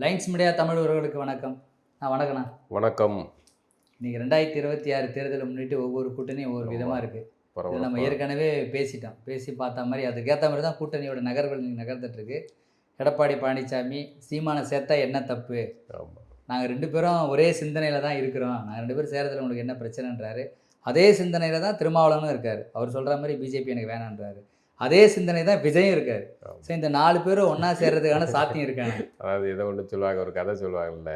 Lines media Tamil உறவுகளுக்கு வணக்கம். நான் வணக்கண்ணா. வணக்கம். இன்னைக்கு ரெண்டாயிரத்தி இருபத்தி ஆறு தேர்தலை முன்னிட்டு ஒவ்வொரு கூட்டணியும் ஒவ்வொரு விதமாக இருக்குது நம்ம ஏற்கனவே பேசிட்டோம். பேசி பார்த்த மாதிரி அதுக்கேற்ற மாதிரி தான் கூட்டணியோட நகர்வுகள் இன்னைக்கு நகர்ந்துட்டு இருக்கு. எடப்பாடி பழனிசாமி சீமானை சேர்த்தா என்ன தப்பு. நாங்கள் ரெண்டு பேரும் ஒரே சிந்தனையில் தான் இருக்கிறோம். நாங்கள் ரெண்டு பேரும் சேரத்தில் உங்களுக்கு என்ன பிரச்சனைன்றாரு. அதே சிந்தனையில் தான் திருமாவளவனும் இருக்கார். அவர் சொல்கிற மாதிரி பிஜேபி எனக்கு வேணான்றாரு. அதே சிந்தனை தான் விஜயும் இருக்கார். ஸோ இந்த நாலு பேரும் ஒன்றா சேர்றதுக்கான சாத்தியம் இருக்காங்க. அதாவது ஏதோ ஒன்று சொல்லுவாங்க ஒரு கதை சொல்லுவாங்கல்ல.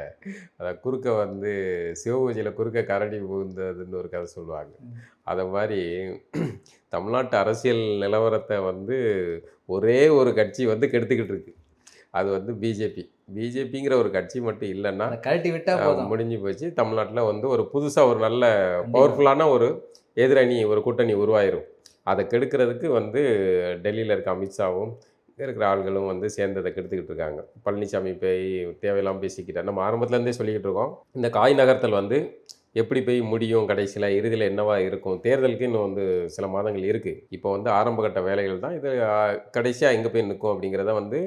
அதாவது குறுக்க வந்து சிவபூஜையில் குறுக்க கரடி புகுந்ததுன்னு ஒரு கதை சொல்லுவாங்க. அதை மாதிரி தமிழ்நாட்டு அரசியல் நிலவரத்தை வந்து ஒரே ஒரு கட்சி வந்து கெடுத்துக்கிட்டு இருக்கு. அது வந்து பிஜேபி பிஜேபிங்கிற ஒரு கட்சி மட்டும் இல்லைன்னா கழட்டி விட்டால் முடிஞ்சு போச்சு. தமிழ்நாட்டில் வந்து ஒரு புதுசாக ஒரு நல்ல பவர்ஃபுல்லான ஒரு எதிரணி ஒரு கூட்டணி உருவாயிரும். அதை கெடுக்கிறதுக்கு வந்து டெல்லியில் இருக்க அமித்ஷாவும் இங்கே இருக்கிற ஆள்களும் வந்து சேர்ந்து அதை கெடுத்துக்கிட்டு இருக்காங்க. பழனிசாமி போய் தேவையெல்லாம் பேசிக்கிட்டார். நம்ம ஆரம்பத்துலேருந்தே சொல்லிக்கிட்டு இருக்கோம். இந்த காய் நகர்த்தல் வந்து எப்படி போய் முடியும் கடைசியில்? இறுதியில் என்னவா இருக்கும்? தேர்தலுக்கு இன்னும் வந்து சில மாதங்கள் இருக்குது இப்போ வந்து ஆரம்பகட்ட வேலைகள் தான். இது கடைசியாக எங்கே போய் நிற்கும் அப்படிங்கிறத வந்து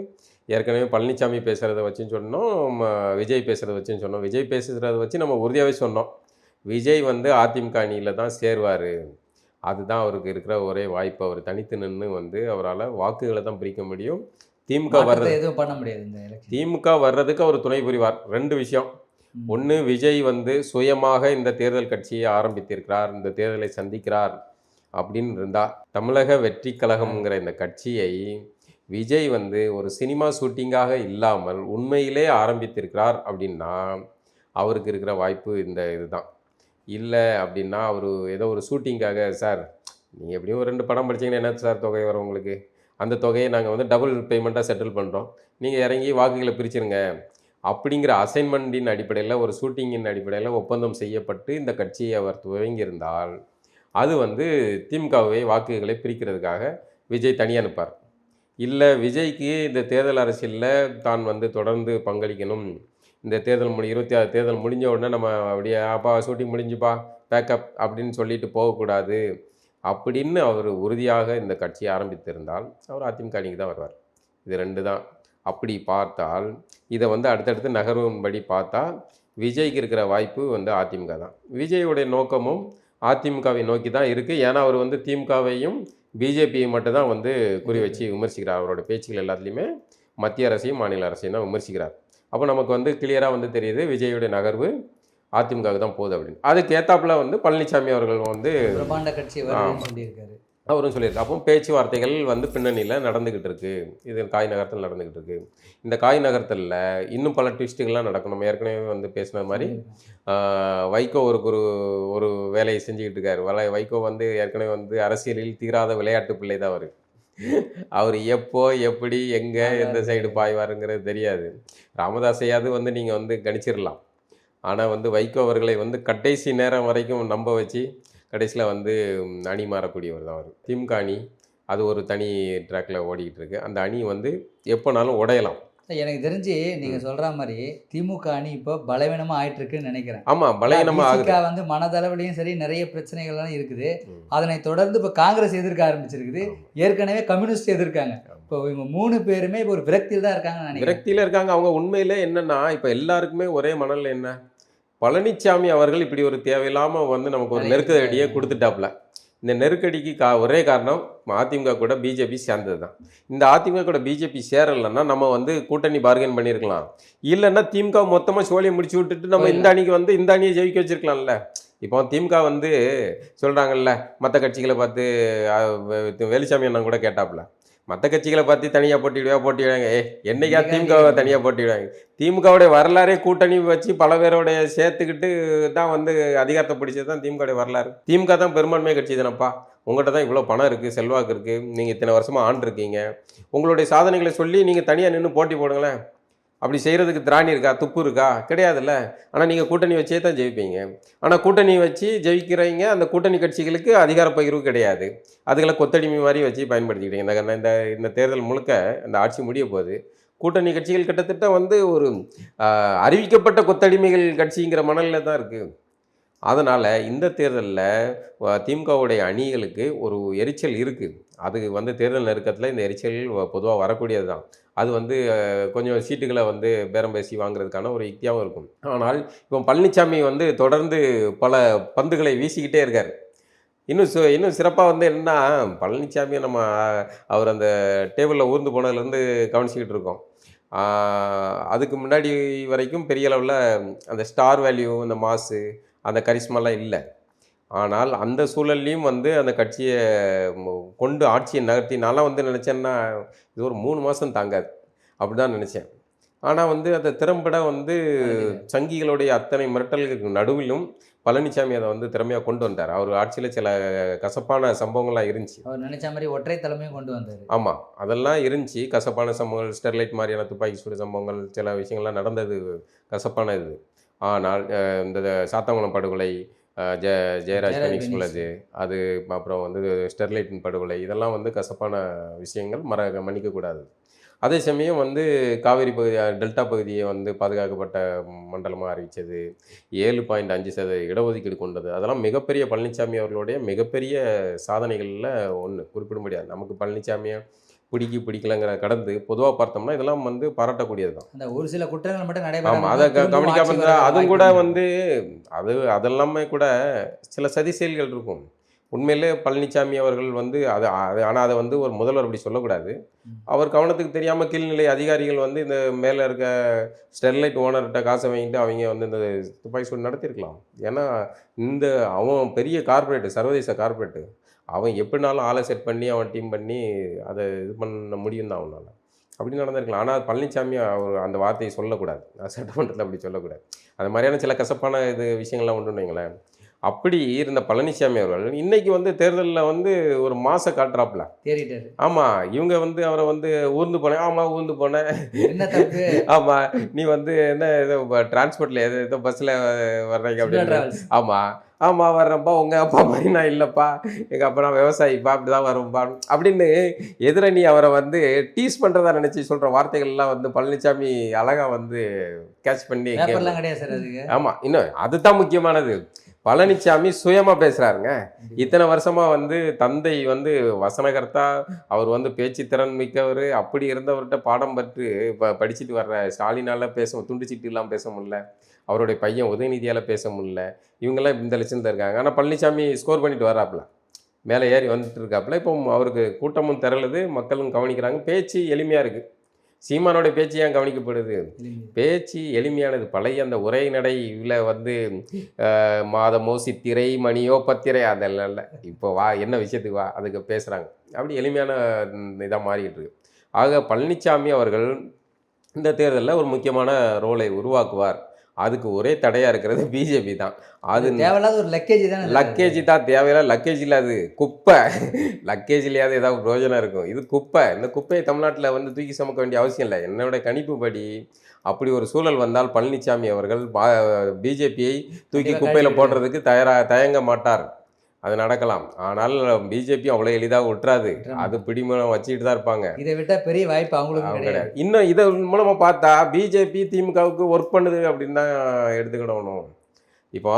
ஏற்கனவே பழனிசாமி பேசுகிறத வச்சுன்னு சொன்னோம் விஜய் பேசுகிறத வச்சுன்னு சொன்னோம். விஜய் பேசுகிறத வச்சு நம்ம உறுதியாகவே சொன்னோம். விஜய் வந்து அதிமுக அணியில் தான் சேருவார். அதுதான் அவருக்கு இருக்கிற ஒரே வாய்ப்பு. அவர் தனித்து நின்று வந்து அவரால் வாக்குகளை தான் பிரிக்க முடியும். திமுக வர்றது எதுவும் பண்ண முடியாது திமுக வர்றதுக்கு அவர் துணை புரிவார். ரெண்டு விஷயம். ஒன்று விஜய் வந்து சுயமாக இந்த தேர்தல் கட்சியை ஆரம்பித்திருக்கிறார். இந்த தேர்தலை சந்திக்கிறார் அப்படின்னு இருந்தா தமிழக வெற்றி கழகம்ங்கிற இந்த கட்சியை விஜய் வந்து ஒரு சினிமா ஷூட்டிங்காக இல்லாமல் உண்மையிலே ஆரம்பித்திருக்கிறார் அப்படின்னா அவருக்கு இருக்கிற வாய்ப்பு இந்த இதுதான். இல்லை அப்படின்னா அவர் ஏதோ ஒரு ஷூட்டிங்காக சார் நீங்கள் எப்படியும் ஒரு ரெண்டு படம் படிச்சீங்கன்னா என்ன சார் தொகை வரும் உங்களுக்கு? அந்த தொகையை நாங்கள் வந்து டபுள் பேமெண்ட்டாக செட்டில் பண்ணுறோம் நீங்கள் இறங்கி வாக்குகளை பிரிச்சிருங்க. அப்படிங்கிற அசைன்மெண்ட்டின் அடிப்படையில் ஒரு ஷூட்டிங்கின் அடிப்படையில் ஒப்பந்தம் செய்யப்பட்டு இந்த கட்சியை அவர் துவங்கியிருந்தால் அது வந்து திமுகவை வாக்குகளை பிரிக்கிறதுக்காக விஜய் தனி அனுப்பார். இல்லை விஜய்க்கு இந்த தேர்தல் அரசியலில் தான் வந்து தொடர்ந்து பங்களிக்கணும். இந்த தேர்தல் முடி இருபத்தி ஆறு தேர்தல் முடிஞ்ச உடனே நம்ம அப்படியே அப்பா ஷூட்டிங் முடிஞ்சுப்பா பேக்கப் அப்படின்னு சொல்லிட்டு போகக்கூடாது. அப்படின்னு அவர் உறுதியாக இந்த கட்சியை ஆரம்பித்திருந்தால் அவர் அதிமுக அணிக்கு தான் வருவார். இது ரெண்டு தான். அப்படி பார்த்தால் இதை வந்து அடுத்தடுத்து நகர்வும்படி பார்த்தா விஜய்க்கு இருக்கிற வாய்ப்பு வந்து அதிமுக தான். விஜயுடைய நோக்கமும் அதிமுகவை நோக்கி தான் இருக்குது ஏன்னா அவர் வந்து திமுகவையும் பிஜேபியை மட்டும் தான் வந்து குறி வச்சு விமர்சிக்கிறார். அவரோட பேச்சுகள் எல்லாத்துலேயுமே மத்திய அரசையும் மாநில அரசையும் தான் விமர்சிக்கிறார். அப்போ நமக்கு வந்து கிளியராக வந்து தெரியுது விஜயுடைய நகர்வு அதிமுகவுக்கு தான் போகுது அப்படின்னு. அதுக்கு ஏத்தாப்புல வந்து பழனிசாமி அவர்கள் வந்து பிரம்மாண்ட கட்சி சொல்லியிருக்காரு. அவரும் சொல்லியிருக்கு அப்போ பேச்சுவார்த்தைகள் வந்து பின்னணியில் நடந்துக்கிட்டு இருக்கு. இது காய் நகர்த்தல் நடந்துக்கிட்டு இருக்கு. இந்த காய் நகர்த்தலில் இன்னும் பல ட்விஸ்ட்டுகள்லாம் நடக்கும் நம்ம ஏற்கனவே வந்து பேசின மாதிரி வைகோ ஒரு ஒரு ஒரு வேலையை செஞ்சுக்கிட்டு இருக்காரு. வலை வைகோ வந்து ஏற்கனவே வந்து அரசியலில் தீராத விளையாட்டு பிள்ளை தான் அவர். அவர் எப்போ எப்படி எங்கே எந்த சைடு பாய்வாருங்கிறது தெரியாது. ராமதாஸையாவது வந்து நீங்கள் வந்து கணிச்சிடலாம் ஆனால் வந்து வைகோ அவர்களை வந்து கடைசி நேரம் வரைக்கும் நம்ப வச்சு கடைசியில் வந்து அணி மாறக்கூடியவர் தான் அவர். திமுக அணி அது ஒரு தனி ட்ராக்ல ஓடிக்கிட்டு இருக்கு. அந்த அணி வந்து எப்போனாலும் உடையலாம். எனக்கு தெரிஞ்சு நீங்க சொல்ற மாதிரி திமுக அணி இப்போ பலவீனமா ஆயிட்டு இருக்குன்னு நினைக்கிறேன் ஆமாம் பலகீனமாக ஆகுது. வந்து மனதளவுலையும் சரி நிறைய பிரச்சனைகள்லாம் இருக்குது. ம். அதனை தொடர்ந்து இப்போ காங்கிரஸ் எதிர்க்க ஆரம்பிச்சிருக்குது. ஆமா. ஏற்கனவே கம்யூனிஸ்ட் எதிர்க்காங்க. ஆமா. இப்போ இவங்க மூணு பேருமே இப்போ ஒரு விரக்தியில் தான் இருக்காங்கன்னு நினைக்கிறேன். விரக்தியில் இருக்காங்க. அவங்க உண்மையிலே என்னன்னா இப்போ எல்லாருக்குமே ஒரே மணல்ல என்ன? பழனிசாமி அவர்கள் இப்படி ஒரு தேவையில்லாமல் வந்து நமக்கு ஒரு நெருக்கடியை கொடுத்துட்டாப்புல. இந்த நெருக்கடிக்கு கா ஒரே காரணம் அதிமுக கூட பிஜேபி சேர்ந்தது தான் இந்த அதிமுக கூட பிஜேபி சேரலைன்னா நம்ம வந்து கூட்டணி பார்கெயின் பண்ணியிருக்கலாம் இல்லைன்னா திமுக மொத்தமாக சோழியை முடிச்சு விட்டுட்டு நம்ம இந்த அணிக்கு வந்து இந்த அணியை ஜெயிக்க வச்சிருக்கலாம்ல. இப்போ திமுக வந்து சொல்கிறாங்கல்ல மற்ற கட்சிகளை பார்த்து அஹ், வெ- வேலுசாமி அண்ணன் கூட கேட்டாப்புல மற்ற கட்சிகளை பார்த்து தனியாக போட்டிடுவா போட்டிடுவாங்க ஏ என்னைக்கா திமுக தனியாக போட்டிடுவாங்க திமுகவுடைய வரலாறே கூட்டணி வச்சு பல பேரோடைய சேர்த்துக்கிட்டு தான் வந்து அதிகாரத்தை பிடிச்சது தான் திமுகவுடைய வரலாறு. திமுக தான் பெரும்பான்மை கட்சி தானப்பா. உங்கள்கிட்ட தான் இவ்வளோ பணம் இருக்குது செல்வாக்கு இருக்குது நீங்கள் இத்தனை வருஷமாக ஆண்டிருக்கீங்க உங்களுடைய சாதனைகளை சொல்லி நீங்கள் தனியாக நின்று போட்டி போடுங்களேன். அப்படி செய்கிறதுக்கு திராணி இருக்கா? துப்பு இருக்கா? கிடையாதுல்ல. ஆனால் நீங்கள் கூட்டணி வச்சே தான் ஜெயிப்பீங்க. ஆனால் கூட்டணி வச்சு ஜெயிக்கிறவங்க அந்த கூட்டணி கட்சிகளுக்கு அதிகார பகிர்வு கிடையாது. அதுகளை கொத்தடிமை மாதிரி வச்சு பயன்படுத்திக்கிட்டீங்க. இந்த இந்த இந்த தேர்தல் முழுக்க இந்த ஆட்சி முடிய போகுது. கூட்டணி கட்சிகள் கிட்டத்தட்ட வந்து ஒரு அறிவிக்கப்பட்ட கொத்தடிமைகள் கட்சிங்கிற மணலில் தான் இருக்குது அதனால் இந்த தேர்தலில் திமுகவுடைய அணிகளுக்கு ஒரு எரிச்சல் இருக்குது அது வந்து தேர்தல் நெருக்கத்தில் இந்த எரிச்சல்கள் பொதுவாக வரக்கூடியது தான் அது வந்து கொஞ்சம் சீட்டுகளை வந்து பேரம் பேசி வாங்குறதுக்கான ஒரு யுக்தியாகவும் இருக்கும். ஆனால் இப்போ பழனிசாமி வந்து தொடர்ந்து பல பந்துகளை வீசிக்கிட்டே இருக்கார். இன்னும் சு இன்னும் சிறப்பாக வந்து என்னன்னா பழனிசாமியை நம்ம அவர் அந்த டேபிளில் ஊர்ந்து போனதுலேருந்து கவனிச்சிக்கிட்டு இருக்கோம். அதுக்கு முன்னாடி வரைக்கும் பெரிய அளவில் அந்த ஸ்டார் வேல்யூ அந்த மாசு அந்த கரிஷ்மாலாம் இல்லை. ஆனால் அந்த சூழல்லையும் வந்து அந்த கட்சியை கொண்டு ஆட்சியை நகர்த்தி நான்லாம் வந்து நினச்சேன்னா இது ஒரு மூணு மாதம் தாங்காது. அப்படி தான் நினச்சேன். ஆனால் வந்து அதை திறம்பட வந்து சங்கிகளுடைய அத்தனை மிரட்டல்களுக்கு நடுவிலும் பழனிசாமி அதை வந்து திறமையாக கொண்டு வந்தார். அவர் ஆட்சியில் சில கசப்பான சம்பவங்கள்லாம் இருந்துச்சு. அவர் நினைச்ச மாதிரி ஒற்றை தலைமையும் கொண்டு வந்தார். ஆமாம் அதெல்லாம் இருந்துச்சு. கசப்பான சம்பவங்கள் ஸ்டெர்லைட் மாதிரியான துப்பாக்கி சூடு சம்பவங்கள் சில விஷயங்கள்லாம் நடந்தது கசப்பான இது ஆனால் இந்த சாத்தாங்குளம் படுகொலை ஜெ ஜெயராஜ் பெனிக்ஸ். உள்ளது. அது அப்புறம் வந்து ஸ்டெர்லைட்டின் படுகொலை இதெல்லாம் வந்து கசப்பான விஷயங்கள் மற மன்னிக்கக்கூடாது அதே சமயம் வந்து காவிரி பகுதி டெல்டா பகுதியை வந்து பாதுகாக்கப்பட்ட மண்டலமாக அறிவித்தது ஏழு பாயிண்ட் அஞ்சு சதவீத இடஒதுக்கீடு கொண்டது. அதெல்லாம் மிகப்பெரிய பழனிசாமி அவர்களுடைய மிகப்பெரிய சாதனைகளில் ஒன்று குறிப்பிட முடியாது நமக்கு பழனிசாமியை பிடிக்கி பிடிக்கலங்கிற கடந்து பொதுவாக பார்த்தோம்னா இதெல்லாம் வந்து பாராட்டக்கூடியது தான். அந்த ஒரு சில குற்றங்கள் மட்டும் நடைபெறாம அதை கவனிக்காம அதுவும் கூட. வந்து அது அதெல்லாமே கூட சில சதி செயல்கள் இருக்கும். உண்மையிலே பழனிசாமி அவர்கள் வந்து அது அது ஆனால் அதை வந்து ஒரு முதல்வர் அப்படி சொல்லக்கூடாது. அவர் கவனத்துக்கு தெரியாமல் கீழ்நிலை அதிகாரிகள் வந்து இந்த மேலே இருக்க ஸ்டெர்லைட் ஓனர்கிட்ட காசை வாங்கிட்டு அவங்க வந்து இந்த துப்பாக்கி சூடு நடத்தியிருக்கலாம். ஏன்னா இந்த அவன் பெரிய கார்ப்பரேட்டு சர்வதேச கார்ப்பரேட்டு அவன் எப்படினாலும் ஆளை செட் பண்ணி அவன் டீம் பண்ணி அதை இது பண்ண முடியும் தான் அவனால். அப்படி நடந்திருக்கலாம். ஆனால் பழனிசாமி அவர் அந்த வார்த்தையை சொல்லக்கூடாது. சட்டமன்றத்தில் அப்படி சொல்லக்கூடாது. அது மாதிரியான சில கசப்பான இது விஷயங்கள்லாம் உண்டுன்னு வைங்களேன். அப்படி இருந்த பழனிசாமி அவர்கள் இன்னைக்கு வந்து தேர்தலில் வந்து ஒரு மாச காட்டுறாப்புல. தேறிட்டாரு ஆமாம் இவங்க வந்து அவரை வந்து ஊர்ந்து போனேன். ஆமாம் ஊர்ந்து போனேன். ஆமாம் நீ வந்து என்ன ஏதோ டிரான்ஸ்போர்ட்டில் ஏதோ ஏதோ பஸ்ஸில் வர்றீங்க அப்படின்னு. ஆமாம் ஆமாம் வர்றேன்ப்பா உங்கள் அப்பா மாதிரி நான் இல்லைப்பா. எங்கள் அப்பா நான் விவசாயிப்பா அப்படி தான் வரும்பா. அப்படின்னு எதிரணி அவரை வந்து டீஸ் பண்ணுறதா நினச்சி சொல்கிற வார்த்தைகள்லாம் வந்து பழனிசாமி அழகாக வந்து கேட்ச் பண்ணி கிடையாது சார் அதுக்கு. ஆமாம் இன்னும் அதுதான் முக்கியமானது. பழனிசாமி சுயமாக பேசுகிறாருங்க இத்தனை வருஷமாக வந்து தந்தை வந்து வசனகர்த்தா அவர் வந்து பேச்சு திறன் மிக்கவர் அப்படி இருந்தவர்கிட்ட பாடம் பற்று இப்போ படிச்சுட்டு வர்ற ஸ்டாலினால் பேச துண்டுச்சிட்டுலாம் பேச முடியல. அவருடைய பையன் உதயநிதியால் பேச முடியல. இவங்கெல்லாம் இந்த லட்சத்தில் இருக்காங்க. ஆனால் பழனிசாமி ஸ்கோர் பண்ணிட்டு வர்றாப்புல. மேலே ஏறி வந்துட்டு இருக்காப்புல. இப்போ அவருக்கு கூட்டமும் திரளுது. மக்களும் கவனிக்கிறாங்க. பேச்சு எளிமையாக இருக்குது சீமானோட பேச்சு ஏன் கவனிக்கப்படுது? பேச்சு எளிமையானது. பழைய அந்த உரைநடையில் வந்து மாதமோ சித்திரை மணியோ பத்திரை அதெல்லாம் இல்லை. இப்போ வா என்ன விஷயத்துக்கு வா அதுக்கு பேசுகிறாங்க அப்படி எளிமையான இதாக மாறிக்கிட்டு இருக்கு. ஆக பழனிசாமி அவர்கள் இந்த தேர்தலில் ஒரு முக்கியமான ரோலை உருவாக்குவார். அதுக்கு ஒரே தடையாக இருக்கிறது பிஜேபி தான். அது தேவையில்லாத ஒரு லக்கேஜ் தானே லக்கேஜ் தான் தேவையில்ல. லக்கேஜ் இல்லை அது குப்பை. லக்கேஜ்லையாவது ஏதாவது பிரயோஜனம் இருக்கும். இது குப்பை. இந்த குப்பையை தமிழ்நாட்டில் வந்து தூக்கி சுமக்க வேண்டிய அவசியம் இல்லை. என்னோட கணிப்புப்படி அப்படி ஒரு சூழல் வந்தால் பழனிசாமி அவர்கள் பிஜேபியை தூக்கி குப்பையில் போடுறதுக்கு தயாரா தயங்க மாட்டார். அது நடக்கலாம். ஆனால் பிஜேபி அவ்வளோ எளிதாக விட்டுறாது விட்டுற அது பிடிமூலம் வச்சுக்கிட்டு தான் இருப்பாங்க. இதை விட்டா பெரிய வாய்ப்பு அவங்களுக்கு அவங்க கிடையாது. இன்னும் இதை மூலமாக பார்த்தா பிஜேபி திமுகவுக்கு ஒர்க் பண்ணுது அப்படின்னு தான் எடுத்துக்கிடணும். இப்போ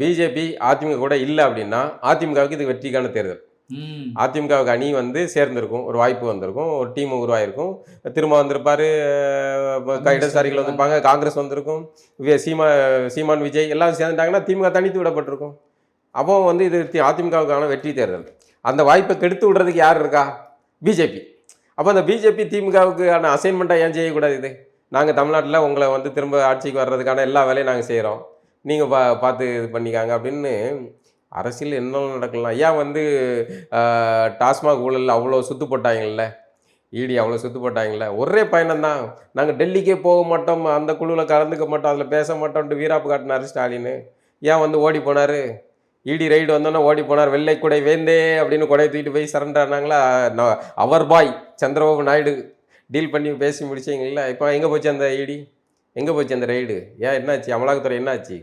பிஜேபி அதிமுக கூட இல்லை அப்படின்னா அதிமுகவுக்கு இது வெற்றிக்கான தேர்தல். அதிமுகவுக்கு அணி வந்து சேர்ந்திருக்கும் ஒரு வாய்ப்பு வந்திருக்கும் ஒரு டீம் உருவாயிருக்கும். திரும்ப வந்திருப்பாரு இடதுசாரிகள் வந்திருப்பாங்க காங்கிரஸ் வந்திருக்கும் சீமா சீமான் விஜய் எல்லாம் சேர்ந்துட்டாங்கன்னா திமுக தனித்து விடப்பட்டிருக்கும். அப்போ வந்து இது அதிமுகவுக்கான வெற்றி தேர்தல். அந்த வாய்ப்பை கெடுத்து விடுறதுக்கு யார் இருக்கா? பிஜேபி. அப்போ அந்த பிஜேபி திமுகவுக்கான அசைன்மெண்ட்டாக ஏன் செய்யக்கூடாது இது? நாங்கள் தமிழ்நாட்டில் உங்களை வந்து திரும்ப ஆட்சிக்கு வர்றதுக்கான எல்லா வேலையும் நாங்கள் செய்கிறோம் நீங்கள் பா பார்த்து இது பண்ணிக்காங்க அப்படின்னு அரசியல் என்ன நடக்கலாம்? ஏன் வந்து டாஸ்மாக் ஊழல் அவ்வளோ சுத்து போட்டாங்கல்ல? ஈடி அவ்வளோ சுத்து போட்டாங்கல்ல? ஒரே பயணம்தான். நாங்கள் டெல்லிக்கே போக மாட்டோம். அந்த குழுவில் கலந்துக்க மாட்டோம். அதில் பேச மாட்டோம்ட்டு வீராப்பு காட்டினாரு ஸ்டாலின். ஏன் வந்து ஓடி போனார்? இடி ரைடு வந்தோன்னே ஓடி போனார் வெள்ளை குடை வேந்தே அப்படின்னு கொடை தூக்கிட்டு போய் சரண்டானாங்களா? அவர் பாய் சந்திரபாபு நாயுடு டீல் பண்ணி பேசி முடிச்சிங்களா இப்போ எங்கே போச்சு அந்த இடி? எங்கே போச்சு அந்த ரைடு? ஏன் என்னாச்சு? அமலாக்கத்துறை என்னாச்சு?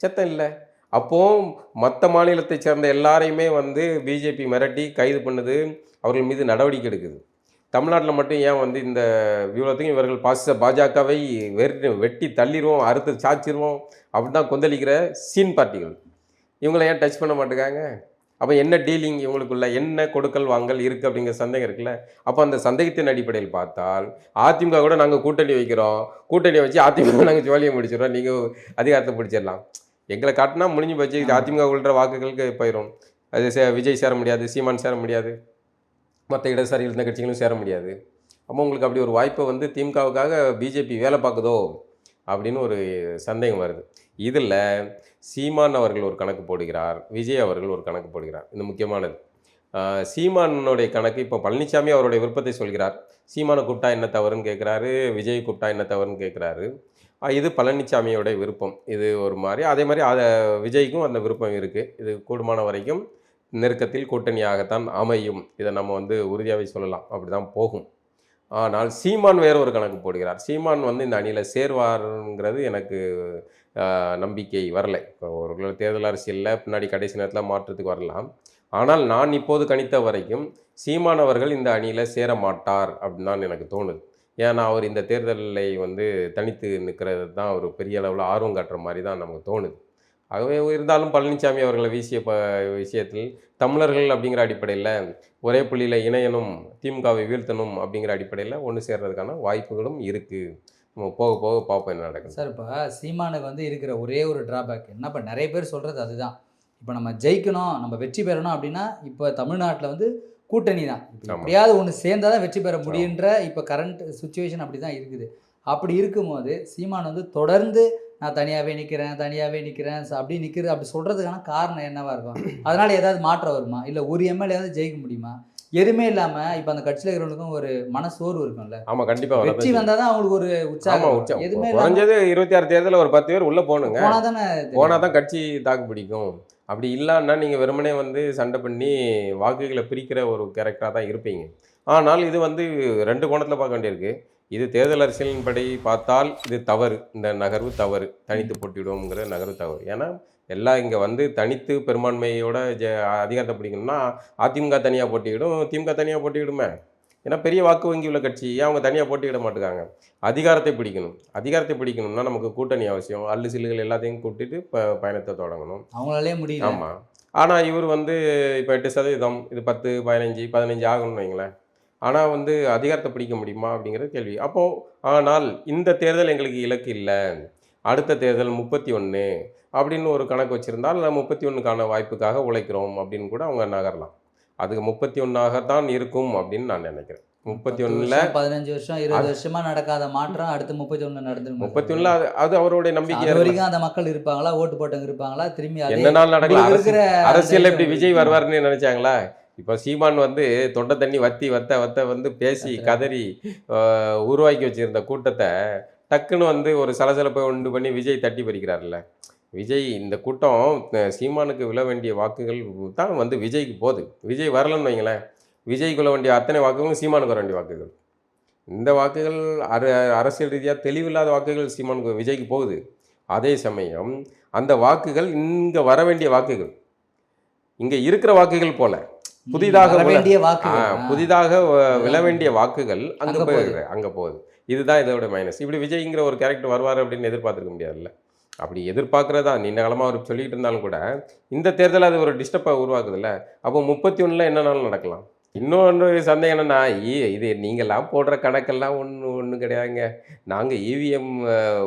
சத்தம் இல்லை. அப்போது மற்ற மாநிலத்தை சேர்ந்த எல்லாரையுமே வந்து பிஜேபி மிரட்டி கைது பண்ணுது அவர்கள் மீது நடவடிக்கை எடுக்குது. தமிழ்நாட்டில் மட்டும் ஏன் வந்து இந்த விவரத்தையும் இவர்கள் பாச பாஜகவை வெட்டி வெட்டி தள்ளிடுவோம் அறுத்து சாச்சிடுவோம் அப்படின்னு தான் கொந்தளிக்கிற சீன் பார்ட்டிகள். இவங்களை ஏன் டச் பண்ண மாட்டேங்காங்க அப்போ என்ன டீலிங் இவங்களுக்குள்ள? என்ன கொடுக்கல் வாங்கல் இருக்குது அப்படிங்கிற சந்தேகம் இருக்குல்ல? அப்போ அந்த சந்தேகத்தின் அடிப்படையில் பார்த்தால் அதிமுக கூட நாங்கள் கூட்டணி வைக்கிறோம். கூட்டணி வச்சு அதிமுக நாங்கள் ஜோலியை முடிச்சிடறோம். நீங்கள் அதிகாரத்தை பிடிச்சிடலாம். எங்களை காட்டினா முடிஞ்சு போச்சு. அதிமுக உள்ள வாக்குகளுக்கு போயிடும் அது சே விஜய் சேர முடியாது சீமான் சேர முடியாது. மற்ற இடதுசாரிகள் இருந்த கட்சிகளும் சேர முடியாது. அப்போ உங்களுக்கு அப்படி ஒரு வாய்ப்பை வந்து திமுகவுக்காக பிஜேபி வேலை பார்க்குதோ? அப்படின்னு ஒரு சந்தேகம் வருது. இதில் சீமான் அவர்கள் ஒரு கணக்கு போடுகிறார் விஜய் அவர்கள் ஒரு கணக்கு போடுகிறார். இது முக்கியமானது. சீமானுடைய கணக்கு இப்போ பழனிசாமி அவருடைய விருப்பத்தை சொல்கிறார். சீமானை கூப்பிட்டா என்ன தவறுன்னு கேட்குறாரு விஜய் கூப்பிட்டா என்ன தவறுன்னு கேட்குறாரு. இது பழனிசாமியோடைய விருப்பம். இது ஒரு மாதிரி அதே மாதிரி அதை விஜய்க்கும் அந்த விருப்பம் இருக்குது இது கூடுமான வரைக்கும் நெருக்கத்தில் கூட்டணியாகத்தான் அமையும். இதை நம்ம வந்து உறுதியாகவே சொல்லலாம். அப்படி தான் போகும். ஆனால் சீமான் வேற ஒரு கணக்கு போடுகிறார். சீமான் வந்து இந்த அணியில் சேர்வாருங்கிறது எனக்கு நம்பிக்கை வரலை. இப்போ ஒரு தேர்தல் அரசியலில் பின்னாடி கடைசி நேரத்தில் மாற்றத்துக்கு வரலாம். ஆனால் நான் இப்போது கணித்த வரைக்கும் சீமான் அவர்கள் இந்த அணியில் சேர மாட்டார் அப்படின்னு தான் எனக்கு தோணுது. ஏன்னா அவர் இந்த தேர்தலை வந்து தனித்து நிற்கிறது தான் ஒரு பெரிய அளவில் ஆர்வம் காட்டுற மாதிரி தான் நமக்கு தோணுது. ஆகவே இருந்தாலும் பழனிசாமி அவர்களை வீசிய ப விஷயத்தில் தமிழர்கள் அப்படிங்கிற அடிப்படையில் ஒரே புள்ளியில் இணையனும் திமுகவை வீழ்த்தணும் அப்படிங்கிற அடிப்படையில் ஒன்று சேர்றதுக்கான வாய்ப்புகளும் இருக்குது போக போக பார்ப்போம் என்ன நடக்குது சார் இப்போ சீமானுக்கு வந்து இருக்கிற ஒரே ஒரு டிராபேக் என்ன இப்போ நிறைய பேர் சொல்கிறது அதுதான். இப்போ நம்ம ஜெயிக்கணும் நம்ம வெற்றி பெறணும் அப்படின்னா இப்போ தமிழ்நாட்டில் வந்து கூட்டணி தான். எப்படியாவது ஒன்று சேர்ந்தால் தான் வெற்றி பெற முடியுன்ற இப்போ கரண்ட் சுச்சுவேஷன் அப்படி தான் இருக்குது. அப்படி இருக்கும்போது சீமான் வந்து தொடர்ந்து நான் தனியாகவே நிற்கிறேன் தனியாகவே நிற்கிறேன் அப்படி நிற்கிறது அப்படி சொல்கிறதுக்கான காரணம் என்னவா இருக்கும்? அதனால ஏதாவது மாற்றம் வருமா? இல்லை ஒரு எம்எல்ஏ வந்து ஜெயிக்க முடியுமா? எதுவுமே இல்லாமல் இப்போ அந்த கட்சியில் இருக்கிறவங்களுக்கும் ஒரு மனசோர்வு இருக்கும்ல. ஆமாம் கண்டிப்பாக வெற்றி வந்தால் தான் அவங்களுக்கு ஒரு உற்சாகம் எதுவுமே குறைஞ்சது இருபத்தி ஆறு தேர்தலில் ஒரு பத்து பேர் உள்ளே போகணுங்க. போனா தானே கட்சி தாக்கு பிடிக்கும். அப்படி இல்லைன்னா நீங்கள் வெறுமனே வந்து சண்டை பண்ணி வாக்குகளை பிரிக்கிற ஒரு கேரக்டராக தான் இருப்பீங்க. ஆனால் இது வந்து ரெண்டு கோணத்தில் பார்க்க வேண்டியிருக்கு. இது தேர்தல் அரசியலின்படி பார்த்தால் இது தவறு. இந்த நகர்வு தவறு. தனித்து போட்டியிடுவோங்கிற நகர்வு தவறு. ஏன்னா எல்லாம் இங்கே வந்து தனித்து பெரும்பான்மையோட ஜ அதிகாரத்தை பிடிக்கணும்னா அதிமுக தனியாக போட்டியிடும் திமுக தனியாக போட்டியிடுமே. ஏன்னா பெரிய வாக்கு வங்கி உள்ள கட்சி அவங்க தனியாக போட்டியிட மாட்டுக்காங்க? அதிகாரத்தை பிடிக்கணும். அதிகாரத்தை பிடிக்கணும்னா நமக்கு கூட்டணி அவசியம். அல்லு சில்லுகள் எல்லாத்தையும் கூட்டிட்டு ப பயணத்தை தொடங்கணும். அவங்களாலே முடியல. ஆமாம் ஆனால் இவர் வந்து இப்போ எட்டு சதவீதம் இது பத்து பதினஞ்சு பதினஞ்சு ஆகணும்னு வைங்களேன். ஆனால் வந்து அதிகாரத்தை பிடிக்க முடியுமா அப்படிங்கிறது கேள்வி. அப்போது ஆனால் இந்த தேர்தல் எங்களுக்கு இலக்கு இல்லை. அடுத்த தேர்தல் முப்பத்தி ஒன்று அப்படின்னு ஒரு கணக்கு வச்சுருந்தால் முப்பத்தி ஒன்றுக்கான வாய்ப்புக்காக உழைக்கிறோம் அப்படின்னு கூட அவங்க நகரலாம். அதுக்கு முப்பத்தி ஒன்றாகத்தான் இருக்கும் அப்படின்னு நான் நினைக்கிறேன். முப்பத்தி ஒன்றில் பதினஞ்சு வருஷம் இருபது வருஷமா நடக்காத மாற்றம் அடுத்து முப்பத்தி ஒண்ணு நடந்துரும். முப்பத்தி ஒன்றில் அது அது அவருடைய நம்பிக்கை வரைக்கும் அந்த மக்கள் இருப்பாங்களா? ஓட்டு போட்டவங்க இருப்பாங்களா? திரும்பி என்ன நாள் நடக்கலாம் அரசியல் இருக்கிற இப்படி இது விஜய் வருவாருன்னு நினைச்சாங்களா? இப்போ சீமான் வந்து தொண்டை தண்ணி வத்தி வத்த வத்த வந்து பேசி கதறி உருவாக்கி வச்சிருந்த கூட்டத்தை டக்குன்னு வந்து ஒரு சலசலப்பை உண்டு பண்ணி விஜய் தட்டி பறிக்கிறார்ல விஜய் இந்த கூட்டம் சீமானுக்கு விழ வேண்டிய வாக்குகள் தான் வந்து விஜய்க்கு போகுது. விஜய் வரலன்னு வைங்களேன். விஜய்க்கு விழ வேண்டிய அத்தனை வாக்குகளும் சீமானுக்கு வர வேண்டிய வாக்குகள். இந்த வாக்குகள் அர அரசியல் ரீதியாக தெளிவில்லாத வாக்குகள் சீமானுக்கு விஜய்க்கு போகுது. அதே சமயம் அந்த வாக்குகள் இங்கே வர வேண்டிய வாக்குகள். இங்கே இருக்கிற வாக்குகள் போல. புதிதாக வேண்டிய வாக்கு புதிதாக விழ வேண்டிய வாக்குகள் அங்கே போகுது. அங்கே போகுது. இதுதான் இதோட மைனஸ் இப்படி விஜய்ங்கிற ஒரு கேரக்டர் வருவார் அப்படின்னு எதிர்பார்த்துருக்க முடியாதுல்ல. அப்படி எதிர்பார்க்குறதா? நீண்ட காலமாக அவர் சொல்லிட்டு இருந்தாலும் கூட இந்த தேர்தல் அது ஒரு டிஸ்டர்பை உருவாக்குதுல்ல. அப்போ முப்பத்தி ஒன்றில் என்னன்னாலும் நடக்கலாம். இன்னொன்று சந்தேகம் என்னன்னா இது நீங்கள்லாம் போடுற கணக்கெல்லாம் ஒன்று ஒன்றும் கிடையாதுங்க. நாங்கள் இவிஎம்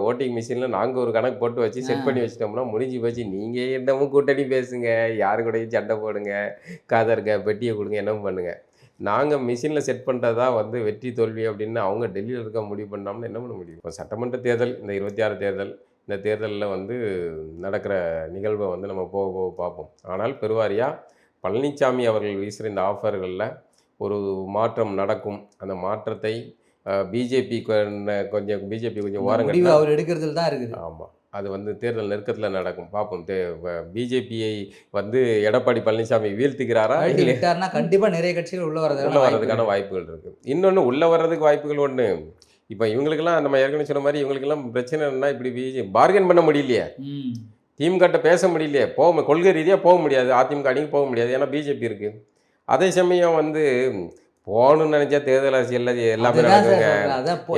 ஓட்டிங் மிஷினில் நாங்கள் ஒரு கணக்கு போட்டு வச்சு செட் பண்ணி வச்சிட்டோம்னா முடிஞ்சு போச்சு. நீங்கள் என்னமும் கூட்டணி பேசுங்க யாரு கூடயும் சண்டை போடுங்க காதருங்க பெட்டியை கொடுங்க என்னவும் பண்ணுங்க. நாங்கள் மிஷினில் செட் பண்ணுறதா வந்து வெற்றி தோல்வி அப்படின்னு அவங்க டெல்லியில் இருக்க முடிவு பண்ணாமல் என்ன பண்ண முடியும்? இப்போ சட்டமன்ற தேர்தல் இந்த இருபத்தி ஆறு தேர்தல் இந்த தேர்தலில் வந்து நடக்கிற நிகழ்வை வந்து நம்ம போக போக பார்ப்போம். ஆனால் பெருவாரியாக பழனிசாமி அவர்கள் வீசுகிற இந்த ஆஃபர்களில் ஒரு மாற்றம் நடக்கும். அந்த மாற்றத்தை பிஜேபி கொஞ்சம் பிஜேபி கொஞ்சம் கட்டினா அவர் எடுக்கிறதுல தான் இருக்குது. ஆமாம் அது வந்து தேர்தல் நெருக்கத்தில் நடக்கும். பார்ப்போம் தே பிஜேபியை வந்து எடப்பாடி பழனிசாமி வீழ்த்துகிறாரா? அழுத்தி இல்லை விட்டாருன்னா கண்டிப்பா நிறைய கட்சிகள் உள்ள உள்ள வரதுக்கான வர்றதுக்கான வாய்ப்புகள் இருக்கு. இன்னொன்று உள்ள வர்றதுக்கு வாய்ப்புகள் ஒன்று இப்போ இவங்களுக்கெல்லாம் நம்ம ஏற்கனவே சொன்ன மாதிரி இவங்களுக்கெல்லாம் பிரச்சனை என்னன்னா இப்படி பிஜே பார்கன் பண்ண முடியலையே. திமுகட்ட பேச முடியலையே. போக கொள்கை ரீதியாக போக முடியாது. அதிமுக அணிக்கு போக முடியாது. ஏன்னா பிஜேபி இருக்குது அதே சமயம் வந்து போகணும்னு நினைச்சா தேர்தல் அரசியல்ல எல்லாமே நடக்குங்க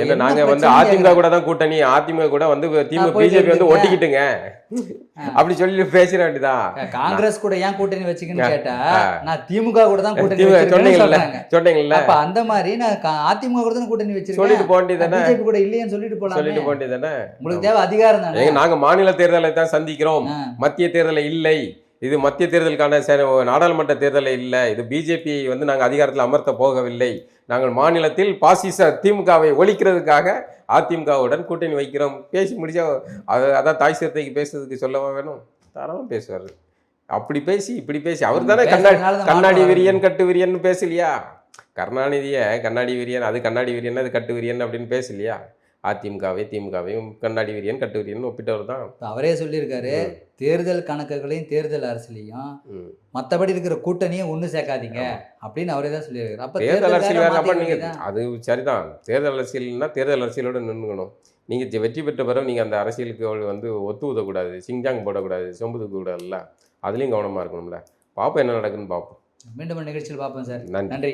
என்ன நாங்க வந்து அதிமுக. கூட தான் கூட்டணி அதிமுக கூட வந்து திமுக பிஜேபி வந்து. ஒட்டிக்கிட்டுங்க. அப்படி சொல்லி பேசிட வேண்டியதான் காங்கிரஸ் கூட ஏன் கூட்டணி வச்சுக்கன்னு கேட்டா. நான் திமுக கூட தான் கூட்டணி சொன்னீங்கல்ல சொன்னீங்கல்ல. அப்ப அந்த மாதிரி நான் அதிமுக கூட தான் கூட்டணி சொல்லிட்டு வச்சிருக்கேன் போக வேண்டியதானே பிஜேபி கூட இல்லையேன்னு சொல்லிட்டு போலாம். சொல்லிட்டு போக வேண்டியதானே உங்களுக்கு தேவை அதிகாரம் தானே? நாங்க மாநில தேர்தலை தான் சந்திக்கிறோம். மத்திய தேர்தலை இல்லை. இது மத்திய தேர்தலுக்கான சே- நாடாளுமன்ற தேர்தலை இல்லை. இது பிஜேபி வந்து நாங்கள் அதிகாரத்தில் அமர்த்த போகவில்லை. நாங்கள் மாநிலத்தில் பாசிச திமுகவை ஒழிக்கிறதுக்காக அதிமுகவுடன் கூட்டணி வைக்கிறோம். பேசி முடிச்சா அது அதான் தாய் சிறுத்தைக்கு பேசுறதுக்கு சொல்லவா வேணும்? தாராளம் பேசுவார். அப்படி பேசி இப்படி பேசி அவர் தானே கண்ணாடி கண்ணாடி விரியன் கட்டு விரியன் பேசலையா? கருணாநிதியை கண்ணாடி விரியன் அது கண்ணாடி விரியன் அது கட்டு விரியன் அப்படின்னு பேசலையா? அதிமுகவை திமுகவையும் கண்ணாடி விரியன் கட்டு விரியன் ஒப்பிட்டவர் தான். அவரே சொல்லியிருக்காரு தேர்தல் கணக்குகளையும் தேர்தல் அரசியலையும் ம். மத்தபடி இருக்கிற கூட்டணியும் ஒண்ணு சேர்க்காதீங்க அப்படின்னு அவரே தான் சொல்லியிருக்காரு. அப்ப தேர்தல் அரசியல் வேற வேற அப்ப மாத்திக்க நீங்க வேண்டியதுதான். அது சரிதான். தேர்தல் அரசியல்னா தேர்தல் அரசியலோட நின்றுக்கணும் நீங்க ஜெ- வெற்றி பெற்ற பிறகு நீங்க அந்த அரசியலுக்கு வந்து ஒத்து ஊதக்கூடாது சிங்ஜாங் போடக்கூடாது சொம்பு தூக்கக்கூடாதுல்ல. அதுலயும் கவனமா இருக்கணும்ல. பார்ப்போம் என்ன நடக்குன்னு பார்ப்போம் மீண்டும் நிகழ்ச்சியில் பார்ப்போம் சார். நன்றி.